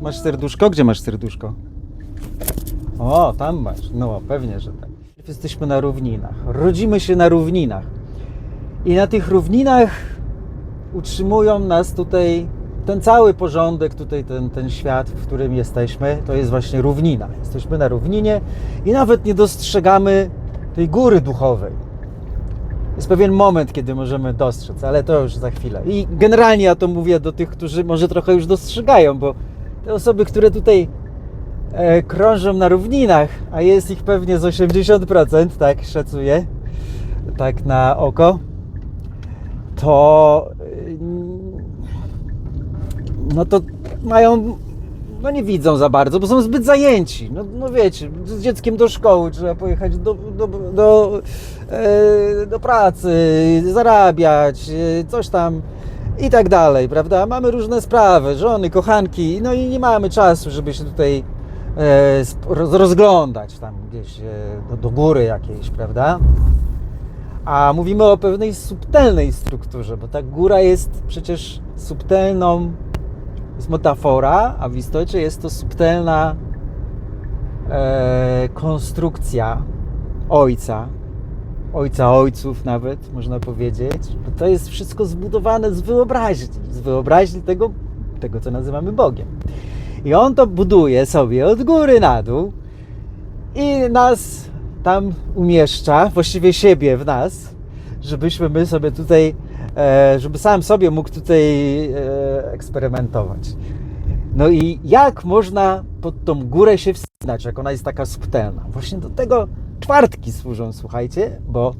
Masz serduszko? Gdzie masz serduszko? O, tam masz. No, pewnie, że tak. Jesteśmy na równinach. Rodzimy się na równinach. I na tych równinach utrzymują nas tutaj ten cały porządek, tutaj ten, ten świat, w którym jesteśmy, to jest właśnie równina. Jesteśmy na równinie i nawet nie dostrzegamy tej góry duchowej. Jest pewien moment, kiedy możemy dostrzec, ale to już za chwilę. I generalnie ja to mówię do tych, którzy może trochę już dostrzegają, bo te osoby, które tutaj e, krążą na równinach, a jest ich pewnie z 80%, tak szacuję, tak na oko, to y, no to mają, no nie widzą za bardzo, bo są zbyt zajęci. No, no wiecie, z dzieckiem do szkoły trzeba pojechać do, do, do, e, do pracy, zarabiać, e, coś tam i tak dalej, prawda? Mamy różne sprawy, żony, kochanki, no i nie mamy czasu, żeby się tutaj e, rozglądać tam gdzieś e, do, do góry jakiejś, prawda? A mówimy o pewnej subtelnej strukturze, bo ta góra jest przecież subtelną, jest metafora, a w istocie jest to subtelna e, konstrukcja ojca, ojca ojców nawet, można powiedzieć. Bo to jest wszystko zbudowane z wyobraźni, z wyobraźni tego, tego co nazywamy Bogiem. I on to buduje sobie od góry na dół i nas tam umieszcza, właściwie siebie w nas, żebyśmy my sobie tutaj, e, żeby sam sobie mógł tutaj e, eksperymentować. No i jak można pod tą górę się wspinać, jak ona jest taka subtelna? Właśnie do tego czwartki służą, słuchajcie, bo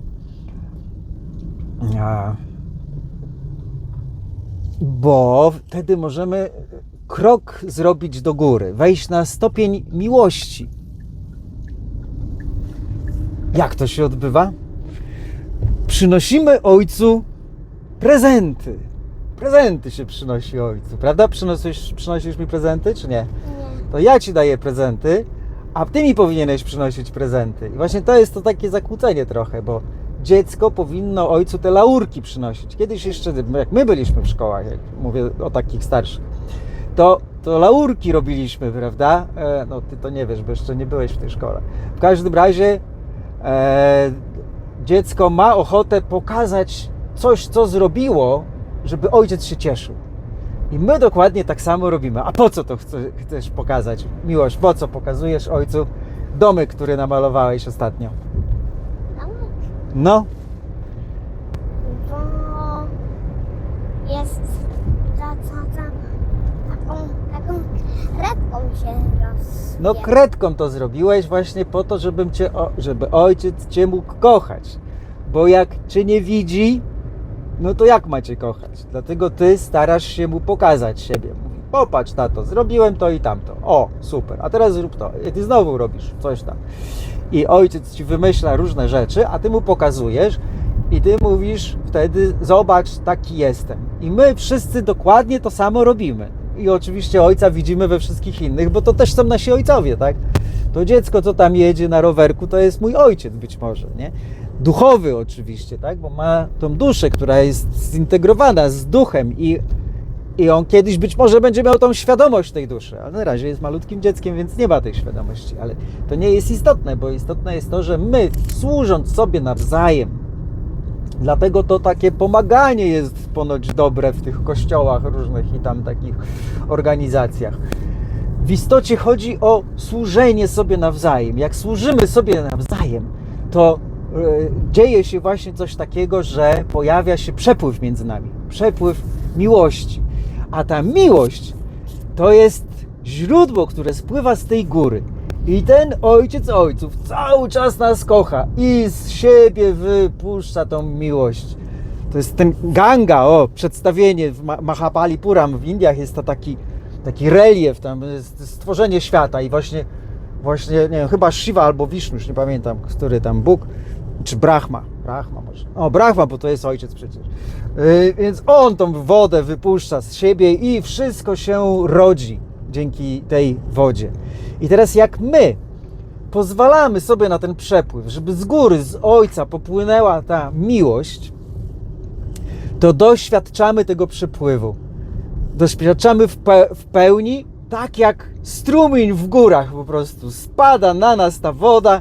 bo wtedy możemy krok zrobić do góry, wejść na stopień miłości. Jak to się odbywa? Przynosimy ojcu prezenty. Prezenty się przynosi ojcu, prawda? Przynosisz, przynosisz mi prezenty, czy nie? Nie. To ja ci daję prezenty, a ty mi powinieneś przynosić prezenty. I właśnie to jest to takie zakłócenie trochę, bo dziecko powinno ojcu te laurki przynosić. Kiedyś jeszcze, jak my byliśmy w szkołach, jak mówię o takich starszych, to, to laurki robiliśmy, prawda? E, no ty to nie wiesz, bo jeszcze nie byłeś w tej szkole. W każdym razie e, dziecko ma ochotę pokazać coś, co zrobiło, żeby ojciec się cieszył. I my dokładnie tak samo robimy. A po co to chce- chcesz pokazać? Miłość, po co pokazujesz ojcu domy, które namalowałeś ostatnio? No, No, bo jest ta tam taką, taką kredką się roz... no kredką to zrobiłeś właśnie po to, żebym cię, żeby ojciec cię mógł kochać. Bo jak cię nie widzi, no to jak macie kochać? Dlatego ty starasz się mu pokazać siebie. Mówi, popatrz na to, zrobiłem to i tamto. O, super, a teraz zrób to. I ty znowu robisz coś tam. I ojciec ci wymyśla różne rzeczy, a ty mu pokazujesz i ty mówisz wtedy, zobacz, taki jestem. I my wszyscy dokładnie to samo robimy. I oczywiście ojca widzimy we wszystkich innych, bo to też są nasi ojcowie, tak? To dziecko, co tam jedzie na rowerku, to jest mój ojciec być może, nie? Duchowy oczywiście, tak? Bo ma tą duszę, która jest zintegrowana z duchem i, i on kiedyś być może będzie miał tą świadomość tej duszy, ale na razie jest malutkim dzieckiem, więc nie ma tej świadomości. Ale to nie jest istotne, bo istotne jest to, że my, służąc sobie nawzajem, Dlatego to takie pomaganie jest ponoć dobre w tych kościołach różnych i tam takich organizacjach. W istocie chodzi o służenie sobie nawzajem. Jak służymy sobie nawzajem, to dzieje się właśnie coś takiego, że pojawia się przepływ między nami. Przepływ miłości. A ta miłość to jest źródło, które spływa z tej góry. I ten ojciec ojców cały czas nas kocha i z siebie wypuszcza tą miłość. To jest ten Ganga, o, przedstawienie w Ma- Mahabalipuram w Indiach jest to taki, taki relief, tam stworzenie świata i właśnie, właśnie, nie wiem, chyba Shiva albo Vishnu, już nie pamiętam, który tam Bóg, czy Brahma, Brahma może. O, Brahma, bo to jest ojciec przecież. Yy, więc on tą wodę wypuszcza z siebie i wszystko się rodzi dzięki tej wodzie. I teraz jak my pozwalamy sobie na ten przepływ, żeby z góry, z ojca popłynęła ta miłość, to doświadczamy tego przepływu. Doświadczamy w, pe- w pełni tak jak strumień w górach po prostu. Spada na nas ta woda,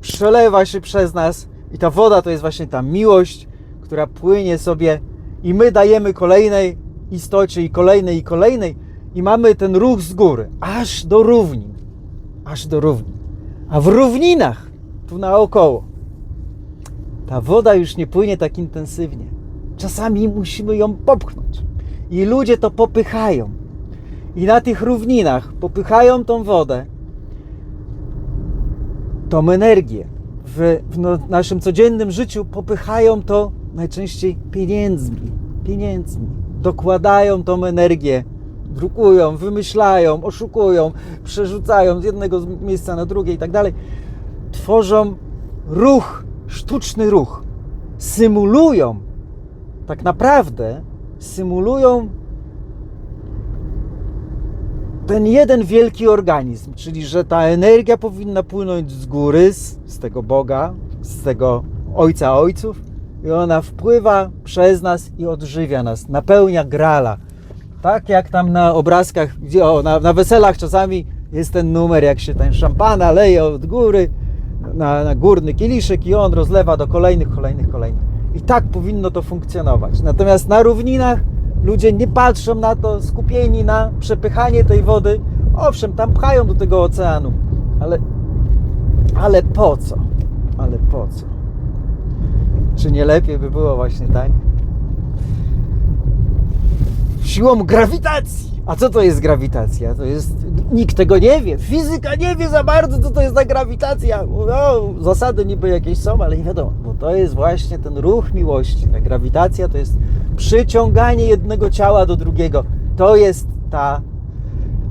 przelewa się przez nas i ta woda to jest właśnie ta miłość, która płynie sobie i my dajemy kolejnej istocie i kolejnej i kolejnej i mamy ten ruch z góry, aż do równin, aż do równin. A w równinach, tu naokoło, ta woda już nie płynie tak intensywnie. Czasami musimy ją popchnąć. I ludzie to popychają. I na tych równinach popychają tą wodę, tą energię. W, w no, naszym codziennym życiu popychają to najczęściej pieniędzmi. Pieniędzmi. Dokładają tą energię. Drukują, wymyślają, oszukują, przerzucają z jednego miejsca na drugie i tak dalej. Tworzą ruch, sztuczny ruch. Symulują, tak naprawdę symulują ten jeden wielki organizm, czyli że ta energia powinna płynąć z góry, z, z tego Boga, z tego Ojca Ojców, i ona wpływa przez nas i odżywia nas, napełnia grala. Tak jak tam na obrazkach, gdzie o, na, na weselach czasami jest ten numer, jak się ten szampana leje od góry na, na górny kieliszek i on rozlewa do kolejnych, kolejnych, kolejnych. I tak powinno to funkcjonować. Natomiast na równinach ludzie nie patrzą na to, skupieni na przepychanie tej wody. Owszem, tam pchają do tego oceanu, ale, ale po co? Ale po co? Czy nie lepiej by było właśnie tak? Siłą grawitacji. A co to jest grawitacja? To jest. Nikt tego nie wie. Fizyka nie wie za bardzo, co to jest ta grawitacja. No, zasady niby jakieś są, ale nie wiadomo. Bo to jest właśnie ten ruch miłości. Ta grawitacja to jest przyciąganie jednego ciała do drugiego. To jest ta.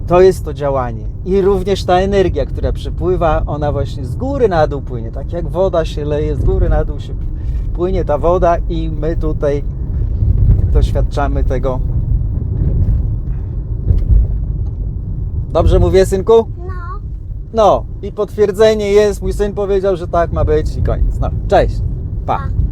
To jest to działanie. I również ta energia, która przepływa, ona właśnie z góry na dół płynie. Tak jak woda się leje, z góry na dół się płynie ta woda, i my tutaj doświadczamy tego Dobrze mówię, synku? No, No, i potwierdzenie jest, mój syn powiedział, że tak ma być i koniec. No, cześć, pa. pa.